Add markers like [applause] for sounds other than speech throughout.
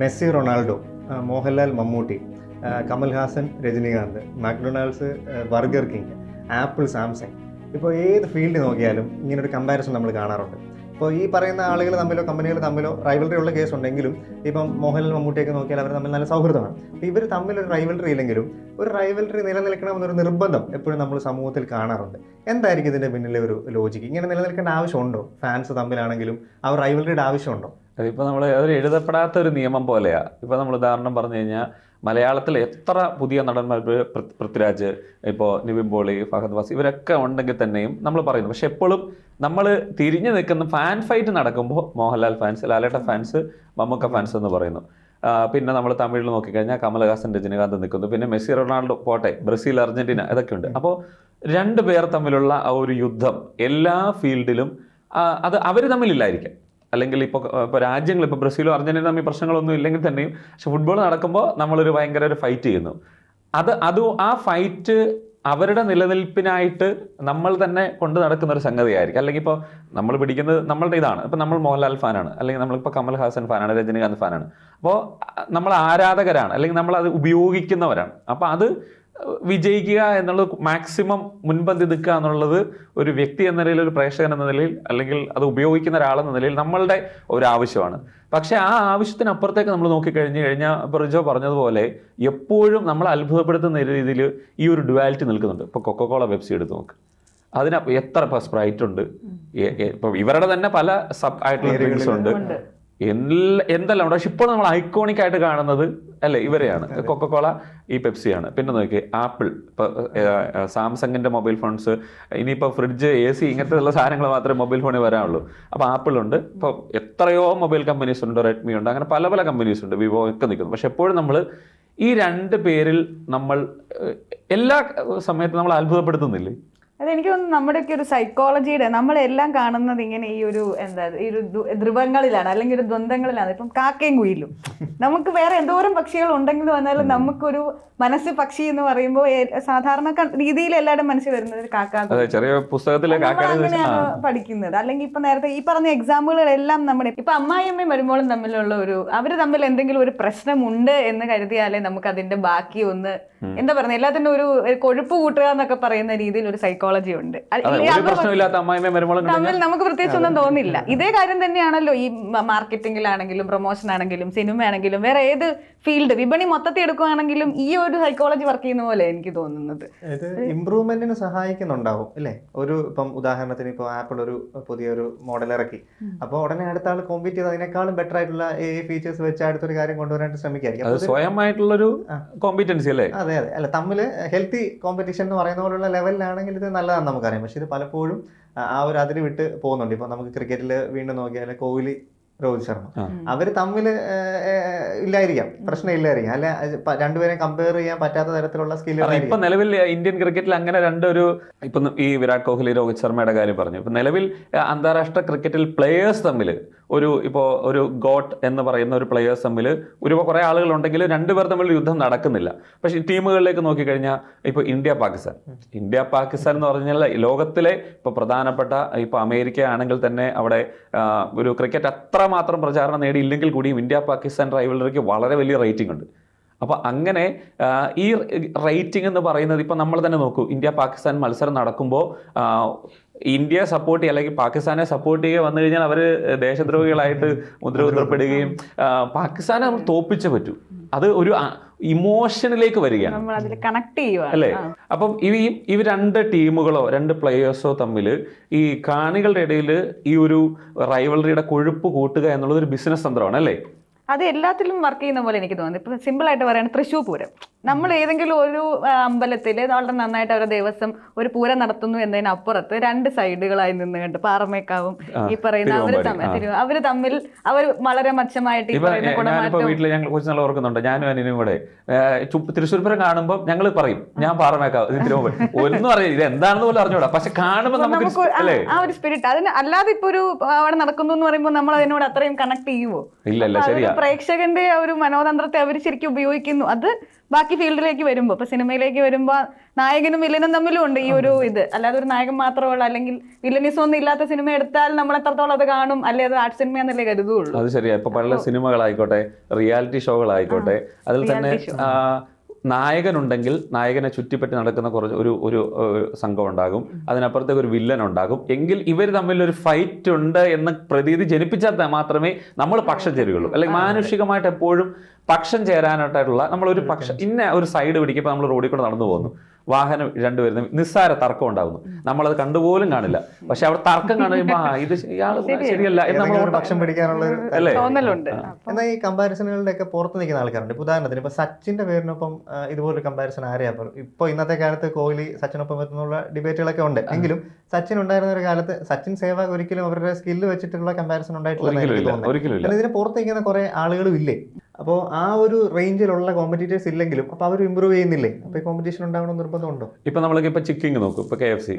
Messi Ronaldo Mohanlal Mammootty Kamal Kamal Haasan Rajinikanth McDonald's Burger King Apple Samsung ഇപ്പോൾ ഏത് field നോക്കിയാലും ഇങ്ങനൊരു comparison നമ്മൾ കാണാറുണ്ട്. ഇപ്പോൾ ഈ പറയുന്ന ആളുകൾ തമ്മിലോ കമ്പനികൾ തമ്മിലോ റൈവലറി ഉള്ള കേസ് ഉണ്ടെങ്കിലും ഇപ്പം മോഹൻലാൽ മമ്മൂട്ടിയൊക്കെ നോക്കിയാൽ അവർ തമ്മിൽ നല്ല സൗഹൃദമാണ്. അപ്പോൾ ഇവർ തമ്മിൽ ഒരു ഇല്ലെങ്കിലും ഒരു റൈവലറി നിലനിൽക്കണമെന്നൊരു നിർബന്ധം എപ്പോഴും നമ്മൾ സമൂഹത്തിൽ കാണാറുണ്ട്. എന്തായിരിക്കും ഇതിന്റെ പിന്നിലെ ഒരു ലോജിക്ക് ഇങ്ങനെ നിലനിൽക്കേണ്ട ആവശ്യമുണ്ടോ? ഫാൻസ് തമ്മിലാണെങ്കിലും ആ റൈവൽറിയുടെ ആവശ്യമുണ്ടോ? അതിപ്പോൾ നമ്മൾ അതൊരു എഴുതപ്പെടാത്ത ഒരു നിയമം പോലെയാ. ഇപ്പോൾ നമ്മൾ ഉദാഹരണം പറഞ്ഞു കഴിഞ്ഞാൽ മലയാളത്തിൽ എത്ര പുതിയ നടന്മാർ പൃഥ്വിരാജ് ഇപ്പോൾ നിവിൻ പോളി ഫഹദ് വാസ് ഇവരൊക്കെ ഉണ്ടെങ്കിൽ തന്നെയും നമ്മൾ പറയുന്നു. പക്ഷെ എപ്പോഴും നമ്മൾ തിരിഞ്ഞു നിൽക്കുന്ന ഫാൻ ഫൈറ്റ് നടക്കുമ്പോൾ Mohanlal fans Laletta fans Mammukka fans എന്ന് പറയുന്നു. പിന്നെ നമ്മൾ തമിഴിൽ നോക്കിക്കഴിഞ്ഞാൽ കമലഹാസൻ രജനീകാന്ത് നിൽക്കുന്നു. പിന്നെ മെസ്സി റൊണാൾഡോ പോട്ടെ ബ്രസീൽ അർജന്റീന ഇതൊക്കെ ഉണ്ട്. അപ്പോൾ രണ്ട് പേർ തമ്മിലുള്ള ആ ഒരു യുദ്ധം എല്ലാ ഫീൽഡിലും അത് അവർ തമ്മിലില്ലായിരിക്കാം. അല്ലെങ്കിൽ ഇപ്പോൾ ഇപ്പോൾ രാജ്യങ്ങൾ ഇപ്പോൾ ബ്രസീലോ അർജന്റീന തമ്മിൽ പ്രശ്നങ്ങളൊന്നും ഇല്ലെങ്കിൽ തന്നെയും പക്ഷെ ഫുട്ബോൾ നടക്കുമ്പോൾ നമ്മളൊരു ഭയങ്കര ഒരു ഫൈറ്റ് ചെയ്യുന്നു. അത് അത് ആ ഫൈറ്റ് അവരുടെ നിലനിൽപ്പിനായിട്ട് നമ്മൾ തന്നെ കൊണ്ട് നടക്കുന്ന ഒരു സംഗതിയായിരിക്കും. അല്ലെങ്കിൽ ഇപ്പോൾ നമ്മൾ പിടിക്കുന്നത് നമ്മളുടെ ഇതാണ്. ഇപ്പോൾ നമ്മൾ മോഹൻലാൽ ഫാനാണ്. അല്ലെങ്കിൽ നമ്മളിപ്പോൾ കമൽ ഹാസൻ ഫാനാണ് രജനീകാന്ത് ഫാനാണ്. അപ്പോൾ നമ്മൾ ആരാധകരാണ്. അല്ലെങ്കിൽ നമ്മൾ അത് ഉപയോഗിക്കുന്നവരാണ്. അപ്പോൾ അത് വിജയിക്കുക എന്നുള്ളത് മാക്സിമം മുൻപന്തി നിൽക്കുക എന്നുള്ളത് ഒരു വ്യക്തി എന്ന നിലയിൽ ഒരു പ്രേക്ഷകൻ എന്ന നിലയിൽ അല്ലെങ്കിൽ അത് ഉപയോഗിക്കുന്ന ഒരാളെന്ന നിലയിൽ നമ്മളുടെ ഒരു ആവശ്യമാണ്. പക്ഷേ ആ ആവശ്യത്തിനപ്പുറത്തേക്ക് നമ്മൾ നോക്കിക്കഴിഞ്ഞ് കഴിഞ്ഞാൽ ഇപ്പോൾ റിജോ പറഞ്ഞതുപോലെ എപ്പോഴും നമ്മൾ അത്ഭുതപ്പെടുത്തുന്ന രീതിയിൽ ഈ ഒരു ഡുവാലിറ്റി നിൽക്കുന്നുണ്ട്. ഇപ്പോൾ കൊക്കോകോള വെബ്സി എടുത്ത് നോക്ക്. അതിന് എത്ര സ്പ്രൈറ്റ് ഉണ്ട്. ഇപ്പോൾ ഇവരുടെ തന്നെ പല സബ് ആയിട്ടുള്ള ഡ്രിങ്ക്സ് ഉണ്ട്. എല്ലാ എന്തെല്ലാം ഉണ്ട്? പക്ഷെ ഇപ്പോൾ നമ്മൾ ഐക്കോണിക് ആയിട്ട് കാണുന്നത് അല്ലേ? ഇവരെയാണ്. കൊക്കക്കോള ഈ പെപ്സിയാണ് പിന്നെ നോക്കി ആപ്പിൾ ഇപ്പോൾ സാംസങ്ങിന്റെ മൊബൈൽ ഫോൺസ് ഇനിയിപ്പോൾ ഫ്രിഡ്ജ് എ സി ഇങ്ങനത്തെ ഉള്ള സാധനങ്ങൾ മാത്രമേ മൊബൈൽ ഫോണിൽ വരാനുള്ളൂ അപ്പോൾ ആപ്പിൾ ഉണ്ട്. ഇപ്പോൾ എത്രയോ മൊബൈൽ കമ്പനീസ് ഉണ്ട് റെഡ്മി ഉണ്ട് അങ്ങനെ പല പല കമ്പനീസ് ഉണ്ട് വിവോ ഒക്കെ നിൽക്കുന്നു. പക്ഷെ എപ്പോഴും നമ്മൾ ഈ രണ്ട് പേരിൽ നമ്മൾ എല്ലാ സമയത്തും നമ്മൾ അത്ഭുതപ്പെടുത്തുന്നില്ലേ? അതെനിക്ക് തോന്നുന്നു നമ്മുടെയൊക്കെ ഒരു സൈക്കോളജിയുടെ നമ്മളെല്ലാം കാണുന്നത് ഇങ്ങനെ ഈ ഒരു എന്താ ഈ ഒരു ധ്രുവങ്ങളിലാണ് അല്ലെങ്കിൽ ഒരു ദ്വന്ദ്ങ്ങളിലാണ് ഇപ്പം കാക്കയും കുയിലും. നമുക്ക് വേറെ എന്തോരം പക്ഷികൾ ഉണ്ടെങ്കിലും വന്നാലും നമുക്കൊരു മനസ്സ് പക്ഷി എന്ന് പറയുമ്പോൾ സാധാരണ രീതിയിൽ എല്ലാവരുടെ മനസ്സിൽ വരുന്നത് ഒരു കാക്ക ചെറിയ പുസ്തകത്തിലെ അങ്ങനെയാണ് പഠിക്കുന്നത്. അല്ലെങ്കിൽ ഇപ്പൊ നേരത്തെ ഈ പറഞ്ഞ എക്സാമ്പിളുകളെല്ലാം നമ്മുടെ ഇപ്പൊ അമ്മായിയമ്മയും വരുമ്പോഴും തമ്മിലുള്ള ഒരു അവർ തമ്മിൽ എന്തെങ്കിലും ഒരു പ്രശ്നമുണ്ട് എന്ന് കരുതിയാലേ നമുക്ക് അതിന്റെ ബാക്കി ഒന്ന് എന്താ പറയുക എല്ലാത്തിനും ഒരു കൊഴുപ്പ് കൂട്ടുക എന്നൊക്കെ പറയുന്ന രീതിയിൽ ഒരു സൈക്കോളജി ഉണ്ട്. തമ്മിൽ നമുക്ക് പ്രത്യേകിച്ച് ഒന്നും തോന്നില്ല. ഇതേ കാര്യം തന്നെയാണല്ലോ ഈ മാർക്കറ്റിംഗിലാണെങ്കിലും പ്രൊമോഷൻ ആണെങ്കിലും സിനിമ ആണെങ്കിലും വേറെ ഏത് ഫീൽഡ് വിപണി മൊത്തത്തിൽ എടുക്കുകയാണെങ്കിലും ഈ ഒരു സൈക്കോളജി വർക്ക് ചെയ്യുന്ന പോലെ എനിക്ക് തോന്നുന്നത്. ഇത് ഇമ്പ്രൂവ്മെന്റിന് സഹായിക്കുന്നുണ്ടാവും അല്ലേ? ഒരു ഇപ്പം ഉദാഹരണത്തിന് ഇപ്പോൾ ആപ്പിൾ ഒരു പുതിയൊരു മോഡൽ ഇറക്കി. അപ്പോൾ ഉടനെ അടുത്ത ആൾ കോമ്പീറ്റ് ചെയ്ത് അതിനേക്കാളും ബെറ്റർ ആയിട്ടുള്ള ഈ ഫീച്ചേഴ്സ് വെച്ച് അടുത്തൊരു കാര്യം കൊണ്ടുവരാനായിട്ട് ശ്രമിക്കായിരിക്കും. സ്വയമായിട്ടുള്ളൊരു കോമ്പറ്റൻസി അല്ലേ? അതെ അതെ. അല്ല തമ്മിൽ ഹെൽത്തി കോമ്പറ്റീഷൻ എന്ന് പറയുന്ന പോലുള്ള ലെവലിലാണെങ്കിൽ ഇത് നല്ലതാണെന്ന് നമുക്കറിയാം. പക്ഷേ ഇത് പലപ്പോഴും ആ, ഒരു അതിര് വിട്ട് പോകുന്നുണ്ട്. ഇപ്പോൾ നമുക്ക് ക്രിക്കറ്റിൽ വീണ്ടും നോക്കിയാൽ കോഹ്ലി രോഹിത് ശർമ്മ. അവർ അവർ തമ്മിൽ ഇല്ലായിരിക്കാം. പ്രശ്നം ഇല്ലായിരിക്കാം അല്ലെ രണ്ടുപേരെയും കമ്പയർ ചെയ്യാൻ പറ്റാത്ത തരത്തിലുള്ള സ്കില്ല ഇപ്പൊ നിലവിൽ ഇന്ത്യൻ ക്രിക്കറ്റിൽ അങ്ങനെ രണ്ടൊരു ഇപ്പൊ ഈ വിരാട് കോഹ്ലി രോഹിത് ശർമ്മയുടെ കാര്യം പറഞ്ഞു. ഇപ്പൊ നിലവിൽ അന്താരാഷ്ട്ര ക്രിക്കറ്റിൽ പ്ലേയേഴ്സ് തമ്മിൽ ഒരു ഇപ്പോൾ ഒരു ഗോട്ട് എന്ന് പറയുന്ന ഒരു പ്ലേയേഴ്സ് തമ്മിൽ ഒരു കുറെ ആളുകൾ ഉണ്ടെങ്കിൽ രണ്ടുപേർ തമ്മിൽ യുദ്ധം നടക്കുന്നില്ല. പക്ഷേ ടീമുകളിലേക്ക് നോക്കിക്കഴിഞ്ഞാൽ ഇപ്പോൾ ഇന്ത്യ പാകിസ്ഥാൻ. ഇന്ത്യ പാകിസ്ഥാൻ എന്ന് പറഞ്ഞാൽ ലോകത്തിലെ ഇപ്പോൾ പ്രധാനപ്പെട്ട ഇപ്പോൾ അമേരിക്ക ആണെങ്കിൽ തന്നെ അവിടെ ഒരു ക്രിക്കറ്റ് അത്രമാത്രം പ്രചാരണം നേടിയില്ലെങ്കിൽ കൂടിയും ഇന്ത്യ പാകിസ്ഥാൻ റൈവലറിക്ക് വളരെ വലിയ റേറ്റിംഗ് ഉണ്ട്. അപ്പോൾ അങ്ങനെ ഈ റേറ്റിംഗ് എന്ന് പറയുന്നത് ഇപ്പം നമ്മൾ തന്നെ നോക്കൂ. ഇന്ത്യ പാകിസ്ഥാൻ മത്സരം നടക്കുമ്പോൾ ഇന്ത്യയെ സപ്പോർട്ട് ചെയ്യുക അല്ലെങ്കിൽ പാകിസ്ഥാനെ സപ്പോർട്ട് ചെയ്യുക വന്നു കഴിഞ്ഞാൽ അവർ ദേശദ്രോഹികളായിട്ട് മുദ്രകുത്തപ്പെടുകയും ആ, പാകിസ്ഥാനെ നമ്മൾ തോപ്പിച്ചേ പറ്റൂ. അത് ഒരു ഇമോഷനിലേക്ക് വരികയാണ്. കണക്ട് ചെയ്യുക അല്ലേ? അപ്പം ഈ ഈ രണ്ട് ടീമുകളോ രണ്ട് പ്ലേയേഴ്സോ തമ്മിൽ ഈ കാണികളുടെ ഇടയിൽ ഈ ഒരു റൈവലറിയുടെ കൊഴുപ്പ് കൂട്ടുക എന്നുള്ളത് ഒരു ബിസിനസ് തന്ത്രമാണ് അല്ലേ? അത് എല്ലാത്തിലും വർക്ക് ചെയ്യുന്ന പോലെ എനിക്ക് തോന്നുന്നു. ഇപ്പൊ സിമ്പിൾ ആയിട്ട് പറയുകയാണ് തൃശ്ശൂർ പൂരം. നമ്മൾ ഏതെങ്കിലും ഒരു അമ്പലത്തിൽ വളരെ നന്നായിട്ട് അവരുടെ ദിവസം ഒരു പൂരം നടത്തുന്നു എന്നതിനപ്പുറത്ത് രണ്ട് സൈഡുകളായി നിന്ന് കണ്ട് പാറമേക്കാവും ഈ പറയുന്ന അവർ തമ്മിൽ. അവർ തമ്മിൽ അവർ വളരെ മച്ചമായിട്ട് വീട്ടിൽ ഞങ്ങൾ കുറച്ച് നാൾ ഓർക്കുന്നുണ്ട്. ഞാനും അനിനും കൂടെ തൃശ്ശൂർ പൂരം കാണുമ്പോൾ ഞങ്ങൾ പറയും ഞാൻ പാറമേക്കാവ് [laughs] ഒന്നും അറിയില്ല. ഇത് എന്താണെന്ന് പോലും അറിഞ്ഞൂടാ. പക്ഷെ കാണുമ്പോൾ നമുക്ക് ആ ഒരു സ്പിരിറ്റ് അതിന് അല്ലാതെ ഇപ്പൊ ഒരു അവിടെ നടക്കുന്നു എന്ന് പറയുമ്പോൾ നമ്മൾ അതിനോട് അത്രയും കണക്ട് ചെയ്യുമോ ഇല്ല ഇല്ല ശരിയാ. പ്രേക്ഷകന്റെ ആ ഒരു മനോതന്ത്രത്തെ അവർ ശരിക്കും ഉപയോഗിക്കുന്നു. അത് ബാക്കി ഫീൽഡിലേക്ക് വരുമ്പോൾ ഇപ്പൊ സിനിമയിലേക്ക് വരുമ്പോൾ നായകനും വില്ലനും തമ്മിലും ഉണ്ട് ഈ ഒരു ഇത്. അല്ലാതെ ഒരു നായകൻ മാത്രമുള്ള അല്ലെങ്കിൽ വില്ലനിസം ഒന്നും ഇല്ലാത്ത സിനിമ എടുത്താൽ നമ്മൾ എത്രത്തോളം അത് കാണും? അല്ലെ അത് ആർട്ട് സിനിമ എന്നല്ലേ കരുതുള്ളൂ അത് ശരിയാ. ഇപ്പൊ പല സിനിമകളായിക്കോട്ടെ റിയാലിറ്റി ഷോകളായിക്കോട്ടെ അതിൽ തന്നെ നായകനുണ്ടെങ്കിൽ നായകനെ ചുറ്റിപ്പറ്റി നടക്കുന്ന കുറച്ച് ഒരു ഒരു സംഘം ഉണ്ടാകും. അതിനപ്പുറത്തേക്ക് ഒരു വില്ലൻ ഉണ്ടാകും. എങ്കിൽ ഇവർ തമ്മിൽ ഒരു ഫൈറ്റ് ഉണ്ട് എന്ന പ്രതീതി ജനിപ്പിച്ചാൽ മാത്രമേ നമ്മൾ പക്ഷം ചേരുകയുള്ളൂ. അല്ലെങ്കിൽ മാനുഷികമായിട്ട് എപ്പോഴും പക്ഷം ചേരാനായിട്ടുള്ള നമ്മൾ ഒരു പക്ഷം ഇന്ന ഒരു സൈഡ് പിടിക്കുമ്പോൾ നമ്മൾ റോഡിൽ കൂടെ നടന്നു പോകുന്നു. വാഹനം രണ്ടുപേരും നിസ്സാര തർക്കം ഉണ്ടാകുന്നു. നമ്മളത് കണ്ടുപോലും കാണില്ല. പക്ഷെ അവിടെ തർക്കം കാണുമ്പോൾ ഇത് ഇയാൾ ശരിയല്ല. പക്ഷം പിടിക്കാനുള്ള അല്ലേ? തോന്നലുണ്ട്. എന്നാൽ ഈ കമ്പാരിസണുകളുടെ ഒക്കെ പുറത്ത് നിൽക്കുന്ന ആൾക്കാരുണ്ട്. ഉദാഹരണത്തിന് ഇപ്പൊ സച്ചിന്റെ പേരിനൊപ്പം ഇതുപോലെ ഇതുപോലൊരു കമ്പാരിസൺ ആരെയാ? ഇപ്പൊ ഇപ്പൊ ഇന്നത്തെ കാലത്ത് കോഹ്ലി സച്ചിനൊപ്പം എത്തുന്നുള്ള ഡിബേറ്റുകളൊക്കെ ഉണ്ട്. എങ്കിലും സച്ചിൻ ഉണ്ടായിരുന്ന ഒരു കാലത്ത് സച്ചിൻ സേവാഗ് ഒരിക്കലും അവരുടെ സ്കില്ല് വെച്ചിട്ടുള്ള കമ്പാരിസൺ ഉണ്ടായിട്ടില്ല ഇതിന് പുറത്ത് നിൽക്കുന്ന കുറെ ആളുകളും ഇല്ലേ? അപ്പോൾ ആ ഒരു റേഞ്ചിലുള്ള കോമ്പറ്റീറ്റേഴ്സ് ഇല്ലെങ്കിലും അപ്പോൾ അവർ ഇമ്പ്രൂവ് ചെയ്യുന്നില്ലേ? അപ്പോൾ ഈ കോമ്പറ്റീഷൻ ഉണ്ടാവണം നിർബന്ധമുണ്ടോ? ഇപ്പോൾ നമ്മളൊക്കെ ഇപ്പോൾ ചിക്കിങ് നോക്കും ഇപ്പോൾ കെ എഫ് സി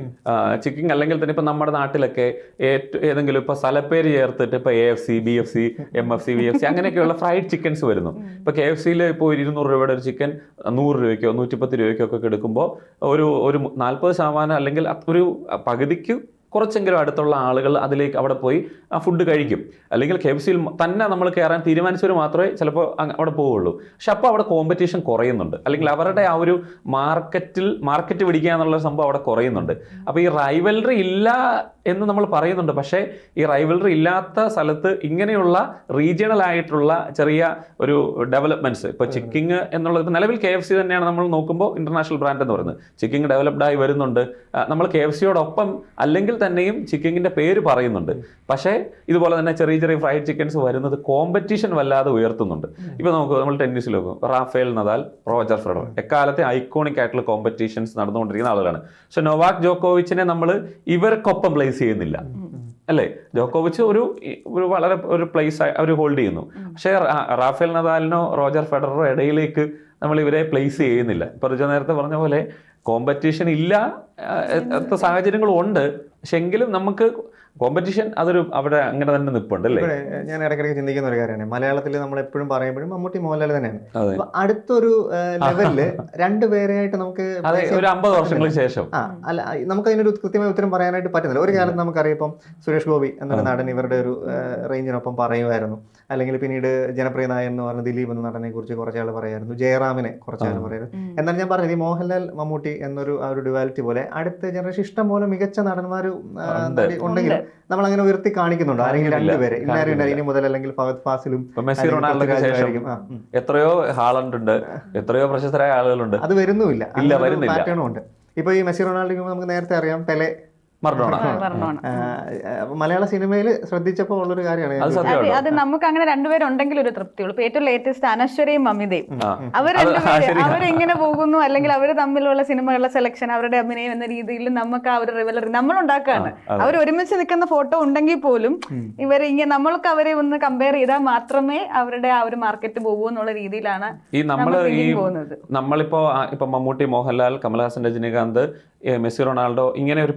ചിക്കിങ് അല്ലെങ്കിൽ തന്നെ ഇപ്പോൾ നമ്മുടെ നാട്ടിലൊക്കെ ഏറ്റവും ഏതെങ്കിലും ഇപ്പോൾ സ്ഥലപ്പേര് ചേർത്തിട്ട് ഇപ്പോൾ A F C B F C M F C B F C അങ്ങനെയൊക്കെയുള്ള ഫ്രൈഡ് ചിക്കൻസ് വരുന്നു. ഇപ്പോൾ കെ എഫ് സിയിൽ ഇപ്പോൾ ഒരു ഇരുന്നൂറ് രൂപയുടെ ഒരു ചിക്കൻ നൂറ് രൂപയ്ക്കോ നൂറ്റിപ്പത്ത് രൂപയ്ക്കോ ഒക്കെ എടുക്കുമ്പോൾ ഒരു ഒരു നാൽപ്പത് ശതമാനം അല്ലെങ്കിൽ ഒരു പകുതിക്ക് കുറച്ചെങ്കിലും അടുത്തുള്ള ആളുകൾ അതിലേക്ക് അവിടെ പോയി ആ ഫുഡ് കഴിക്കും. അല്ലെങ്കിൽ കെ എഫ് സിയിൽ തന്നെ നമ്മൾ കയറാൻ തീരുമാനിച്ചവർ മാത്രമേ ചിലപ്പോൾ അവിടെ പോവുള്ളൂ. പക്ഷെ അപ്പോൾ അവിടെ കോമ്പറ്റീഷൻ കുറയുന്നുണ്ട്. അല്ലെങ്കിൽ അവരുടെ ആ ഒരു മാർക്കറ്റിൽ മാർക്കറ്റ് പിടിക്കുക എന്നുള്ള സംഭവം അവിടെ കുറയുന്നുണ്ട്. അപ്പോൾ ഈ റൈവലറി ഇല്ല എന്ന് നമ്മൾ പറയുന്നുണ്ട്. പക്ഷേ ഈ റൈവലറി ഇല്ലാത്ത സ്ഥലത്ത് ഇങ്ങനെയുള്ള റീജിയണൽ ആയിട്ടുള്ള ചെറിയ ഒരു ഡെവലപ്മെന്റ്സ് ഇപ്പോൾ ചിക്കിങ് എന്നുള്ളത് ഇപ്പോൾ നിലവിൽ കെ എഫ് സി തന്നെയാണ് നമ്മൾ നോക്കുമ്പോൾ ഇന്റർനാഷണൽ ബ്രാൻഡ് എന്ന് പറയുന്നത്. ചിക്കിങ് ഡെവലപ്ഡ് ആയി വരുന്നുണ്ട്. നമ്മൾ കെ എഫ് സിയോടൊപ്പം അല്ലെങ്കിൽ തന്നെയും ചിക്കിങ്ങിന്റെ പേര് പറയുന്നുണ്ട് പക്ഷേ ഇതുപോലെ തന്നെ ചെറിയ ചെറിയ ഫ്രൈഡ് ചിക്കൻസ് വരുന്നത് കോമ്പറ്റീഷൻ വല്ലാതെ ഉയർത്തുന്നുണ്ട് ഇപ്പൊ നമുക്ക് നമ്മൾ ടെന്നീസിൽ നോക്കും റാഫേൽ നദാൽ റോജർ ഫെഡറർ എക്കാലത്തെ ഐക്കോണിക് ആയിട്ടുള്ള കോമ്പറ്റീഷൻസ് നടന്നുകൊണ്ടിരിക്കുന്ന ആളുകളാണ് പക്ഷെ നൊവാക് ജോക്കോവിച്ചിനെ നമ്മൾ ഇവർക്കൊപ്പം പ്ലേസ് ചെയ്യുന്നില്ല അല്ലേ ജോക്കോവിച്ച് ഒരു ഒരു വളരെ ഒരു പ്ലേസ് അവർ ഹോൾഡ് ചെയ്യുന്നു പക്ഷേ റാഫേൽ നദാലിനോ റോജർ ഫെഡററോ ഇടയിലേക്ക് നമ്മൾ ഇവരെ പ്ലേസ് ചെയ്യുന്നില്ല ഇപ്പൊ റിജോ നേരത്തെ പറഞ്ഞ പോലെ കോമ്പറ്റീഷൻ ഇല്ല ആ, എത്ര സാഹചര്യങ്ങളും ഉണ്ട് പക്ഷെ എങ്കിലും നമുക്ക് കോമ്പറ്റീഷൻ അതൊരു അവിടെ അങ്ങനെ തന്നെ നിപ്പുണ്ട് അല്ലേ? ഞാൻ ഇടയ്ക്കിടയ്ക്ക് ചിന്തിക്കുന്ന ഒരു കാര്യമാണ്. മലയാളത്തിൽ നമ്മൾ എപ്പോഴും പറയുമ്പോഴും മമ്മൂട്ടി മോഹൻലാൽ തന്നെയാണ്. അടുത്തൊരു ലെവലിൽ [laughs] രണ്ടുപേരെയായിട്ട് നമുക്ക് ഒരു അമ്പത് വർഷങ്ങൾക്ക് ശേഷം. ആ അല്ല നമുക്ക് അതിനൊരു കൃത്യമായ ഉത്തരം പറയാനായിട്ട് പറ്റുന്നില്ല. ഒരു കാലത്ത് നമുക്കറിയാം ഇപ്പം സുരേഷ് ഗോപി എന്നൊരു നടൻ ഇവരുടെ ഒരു റേഞ്ചിനൊപ്പം പറയുമായിരുന്നു. അല്ലെങ്കിൽ പിന്നീട് ജനപ്രിയ നായർ എന്ന് പറഞ്ഞ ദിലീപ് എന്ന നടനെ കുറിച്ച് കുറച്ചാൾ പറയായിരുന്നു. ജയറാമിനെ കുറച്ചാൾ പറയായിരുന്നു. എന്നാൽ ഞാൻ പറഞ്ഞത് ഈ മോഹൻലാൽ മമ്മൂട്ടി എന്നൊരു ആ ഒരു ഡുവാലിറ്റി പോലെ അടുത്ത ജനറേഷൻ ഇഷ്ടം പോലെ മികച്ച നടന്മാരും ആ, ഉണ്ട്. നടി- ഉണ്ടെങ്കിലും നമ്മൾ അങ്ങനെ ഉയർത്തി കാണിക്കുന്നുണ്ട് ആരെങ്കിലും. രണ്ടുപേരെ. ഇനി മുതൽ അല്ലെങ്കിൽ ഫഹദ് ഫാസിലും മെസ്സി ശേഷം. എത്രയോ ഹാളണ്ട് ഉണ്ട് എത്രയോ പ്രശസ്തരായ ആളുകളുണ്ട് അത് വരുന്നുമില്ല ഇല്ല, വരുന്നില്ല. പാറ്റേണും ഉണ്ട് ഇപ്പൊ ഈ മെസ്സി റൊണാൾഡോ നമുക്ക് നേരത്തെ അറിയാം പെലെ ആ, മലയാള സിനിമയിൽ ശ്രദ്ധിച്ചപ്പോൾ ഉള്ളൊരു കാര്യമാണ് അത് നമുക്ക് അങ്ങനെ രണ്ടുപേരുണ്ടെങ്കിൽ ഒരു തൃപ്തിയുള്ളൂ. ഇപ്പൊ ഏറ്റവും ലേറ്റസ്റ്റ് അനശ്വരയും മമിതയും. അവർ അവരെങ്ങനെ പോകുന്നു അല്ലെങ്കിൽ അവർ തമ്മിലുള്ള സിനിമകളുടെ സെലക്ഷൻ അവരുടെ അഭിനയം എന്ന രീതിയിൽ നമുക്ക് ആ ഒരു റിവലറി നമ്മൾ ഉണ്ടാക്കുകയാണ് അവർ ഒരുമിച്ച് നിൽക്കുന്ന ഫോട്ടോ ഉണ്ടെങ്കിൽ പോലും ഇവർ ഇങ്ങനെ നമ്മൾക്ക് അവരെ ഒന്ന് കമ്പയർ ചെയ്താൽ മാത്രമേ അവരുടെ ആ ഒരു മാർക്കറ്റ് പോകൂ എന്നുള്ള രീതിയിലാണ് ഈ നമ്മൾ ഈ നമ്മളിപ്പോ ഇപ്പൊ മമ്മൂട്ടി മോഹൻലാൽ കമൽഹാസൻ രജനീകാന്ത് മെസ്സി റൊണാൾഡോ ഇങ്ങനെ ഒരു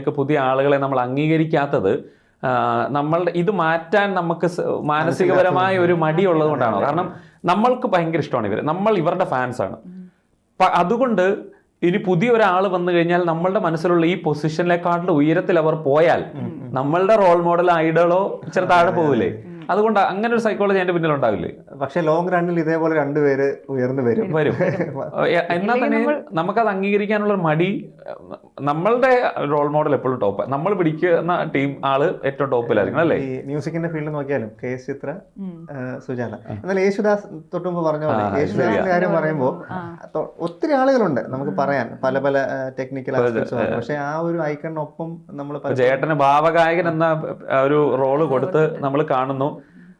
പൊസിഷനിലേക്ക് പുതിയ ആളുകളെ നമ്മൾ അംഗീകരിക്കാത്തത് നമ്മൾ നമ്മളുടെ ഇത് മാറ്റാൻ നമുക്ക് മാനസികപരമായ ഒരു മടിയുള്ളത് കൊണ്ടാണ് കാരണം നമ്മൾക്ക് ഭയങ്കര ഇഷ്ടമാണ് ഇവർ നമ്മൾ ഇവരുടെ ഫാൻസാണ് ആണ്. അതുകൊണ്ട് ഇനി പുതിയ ഒരാൾ വന്നു കഴിഞ്ഞാൽ നമ്മളുടെ മനസ്സിലുള്ള ഈ പൊസിഷനിലെക്കാട്ടിൽ ഉയരത്തിൽ അവർ പോയാൽ നമ്മളുടെ റോൾ മോഡൽ ഐഡളോ ഇച്ചിരി താഴെ പോകില്ലേ അതുകൊണ്ട് അങ്ങനെ ഒരു സൈക്കോളജി എന്റെ പിന്നിൽ ഉണ്ടാവില്ലേ? പക്ഷെ ലോങ് റണ്ണിൽ ഇതേപോലെ രണ്ടുപേര് ഉയർന്നു വരും. വരും. [laughs] എന്നാൽ തന്നെ നമുക്കത് അംഗീകരിക്കാനുള്ള മടി നമ്മളുടെ റോൾ മോഡൽ എപ്പോഴും ടോപ്പ് നമ്മൾ പിടിക്കുന്ന ടീം ആൾ ഏറ്റവും ടോപ്പിലായിരിക്കണം അല്ലേ? മ്യൂസിക്കിന്റെ ഫീൽഡ് നോക്കിയാലും കെ എസ് ചിത്ര സുജാന എന്നാൽ യേശുദാസ് തൊട്ടുമ്പ് പറഞ്ഞ പോലെ യേശുദാസിന്റെ കാര്യം പറയുമ്പോൾ ഒത്തിരി ആളുകളുണ്ട് നമുക്ക് പറയാൻ. പല പല ടെക്നിക്കൽ പക്ഷെ ആ ഒരു ഐക്കണിനൊപ്പം നമ്മൾ ചേട്ടന് ജേട്ടന് ഭാവഗായകൻ എന്ന ഒരു റോൾ കൊടുത്ത് നമ്മൾ കാണുന്നു.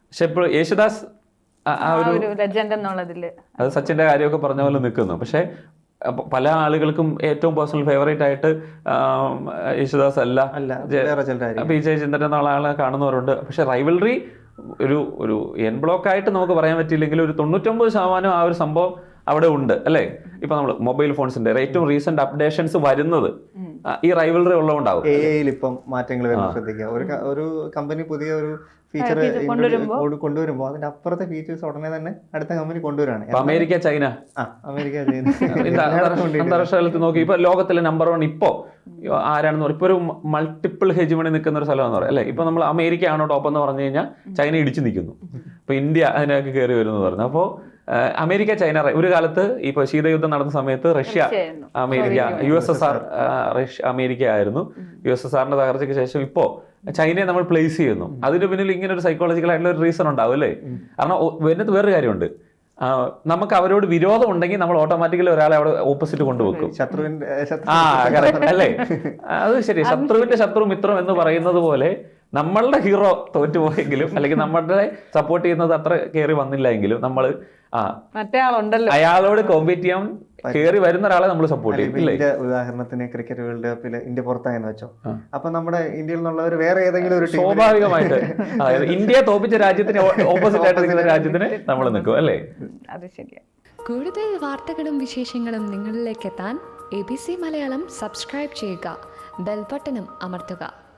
പക്ഷെ ഇപ്പോൾ യേശുദാസ് ആ- ഒരു ലെജൻഡ് എന്നുള്ളതിൽ. അത് സച്ചിന്റെ കാര്യമൊക്കെ പറഞ്ഞ പോലെ നിൽക്കുന്നു. പക്ഷെ പല ആളുകൾക്കും ഏറ്റവും പേഴ്സണൽ ഫേവറേറ്റ് ആയിട്ട് യേശുദാസ് അല്ല. പി ജയചന്ദ്രൻ എന്നുള്ള ആളെ കാണുന്നവരുണ്ട്. പക്ഷെ റൈവൽറി ഒരു ഒരു എൻ ബ്ലോക്ക് ആയിട്ട് നമുക്ക് പറയാൻ പറ്റിയില്ലെങ്കിൽ ഒരു തൊണ്ണൂറ്റൊമ്പത് ശതമാനം ആ ഒരു സംഭവം അവിടെ ഉണ്ട് അല്ലേ? ഇപ്പൊ നമ്മൾ മൊബൈൽ ഫോൺസിന്റെ ഏറ്റവും റീസെന്റ് അപ്ഡേഷൻസ് വരുന്നത്. ഈ റൈവലറി ഉള്ളതുകൊണ്ടാവും. എ ഐയിൽ ഇപ്പം മാറ്റങ്ങൾ വരുന്നത് ശ്രദ്ധിക്കുക. ഒരു ഒരു കമ്പനി പുതിയ ഒരു ഫീച്ചർ കൊണ്ടുവരുമ്പോൾ അതിന്റെ അപ്പുറത്തെ ഫീച്ചേഴ്സ് ഉടനെ തന്നെ അടുത്ത കമ്പനി കൊണ്ടുവരാണ്. America China? അമേരിക്ക ഇത്. [laughs] അന്താരാഷ്ട്ര തലത്തിൽ നോക്കി. ഇപ്പൊ ലോകത്തിലെ നമ്പർ വൺ ഇപ്പോ ആരാണെന്ന് പറയും ഇപ്പൊ ഒരു മൾട്ടിപ്പിൾ ഹെജിമണി നിൽക്കുന്ന ഒരു സ്ഥലമെന്ന് പറയാം അല്ലെ? ഇപ്പൊ നമ്മൾ അമേരിക്ക ആണോ ടോപ്പ് എന്ന് പറഞ്ഞു കഴിഞ്ഞാൽ ചൈന ഇടിച്ചു നിൽക്കുന്നു. ഇപ്പൊ ഇന്ത്യ അതിനൊക്കെ കയറി വരുന്നു പറഞ്ഞു. അപ്പോൾ അമേരിക്ക ചൈന ഒരു കാലത്ത് ഇപ്പൊ ശീതയുദ്ധം നടന്ന സമയത്ത് Russia America U S S R Russia America ആയിരുന്നു. യു എസ് എസ് ആറിന്റെ തകർച്ചയ്ക്ക് ശേഷം ഇപ്പോ ചൈനയെ നമ്മൾ പ്ലേസ് ചെയ്യുന്നു. അതിന് പിന്നിൽ ഇങ്ങനെ ഒരു സൈക്കോളജിക്കൽ ആയിട്ടുള്ള ഒരു റീസൺ ഉണ്ടാവും അല്ലേ? കാരണം വരുന്നത് ഇതിനകത്ത് വേറൊരു കാര്യമുണ്ട്. നമുക്ക് അവരോട് വിരോധം ഉണ്ടെങ്കിൽ നമ്മൾ ഓട്ടോമാറ്റിക്കലി ഒരാളെ അവിടെ ഓപ്പോസിറ്റ് കൊണ്ടുവെക്കും. ശത്രുവിന്റെ ശത്രു ആ കറക്റ്റ് അല്ലേ? അത് ശരി. ശത്രുവിന്റെ ശത്രു മിത്രം എന്ന് പറയുന്നത് പോലെ നമ്മളുടെ ഹീറോ തോറ്റുപോയെങ്കിലും അല്ലെങ്കിൽ നമ്മളുടെ സപ്പോർട്ട് ചെയ്യുന്നത് അത്ര കയറി വന്നില്ല എങ്കിലും നമ്മൾ ആ മറ്റേ ആളുണ്ടല്ലോ. അയാളോട് കോമ്പീറ്റ് ചെയ്യാൻ കയറി വരുന്ന ഒരാളെ നമ്മൾ സപ്പോർട്ട് ചെയ്യും ഇല്ലേ? ഉദാഹരണത്തിന് ക്രിക്കറ്റ് വേൾഡ് കപ്പിൽ ഇന്ത്യ പുറത്തായെന്ന് വെച്ചോ. അപ്പൊ നമ്മുടെ ഇന്ത്യയിൽ നിന്നുള്ളവർ വേറെ ഏതെങ്കിലും ഒരു സ്വാഭാവികമായിട്ട്. അതായത് ഇന്ത്യയെ തോപ്പിച്ച രാജ്യത്തിന് ഓപ്പോസിറ്റ് ആയിട്ട് നിൽക്കുന്ന രാജ്യത്തിന് നമ്മൾ നിൽക്കും അല്ലേ? അത് ശരിയാ. കൂടുതൽ വാർത്തകളും വിശേഷങ്ങളും നിങ്ങളിലേക്ക് എത്താൻ A B C Malayalam subscribe ചെയ്യുക. ബെൽബട്ടനും അമർത്തുക.